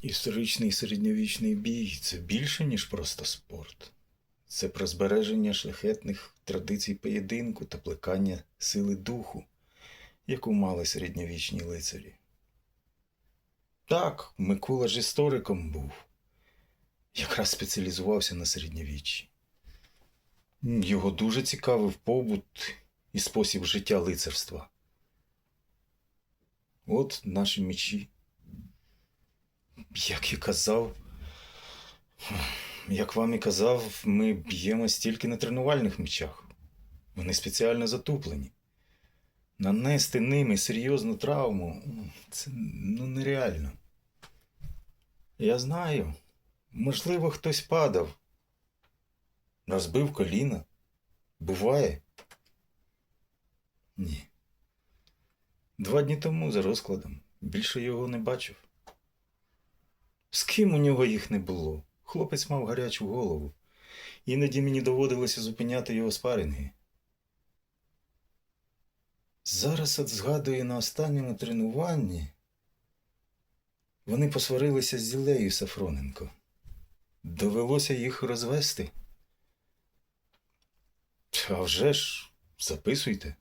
Історичний середньовічний бій це більше, ніж просто спорт. Це про збереження шляхетних традицій поєдинку та плекання сили духу, яку мали середньовічні лицарі. Так, Микола ж істориком був, якраз спеціалізувався на середньовіччі. Його дуже цікавив побут і спосіб життя лицарства. От наші мечі. Як і казав, як вам і казав, ми б'ємо стільки на тренувальних мечах. Вони спеціально затуплені. Нанести ними серйозну травму це ну, нереально. Я знаю, можливо, хтось падав, розбив коліна. Буває? Ні. Два дні тому за розкладом більше його не бачив. З ким у нього їх не було? Хлопець мав гарячу голову. Іноді мені доводилося зупиняти його спаринги. Зараз от згадую на останньому тренуванні. Вони посварилися з Зілею Сафроненко. Довелося їх розвести. А вже ж, записуйте.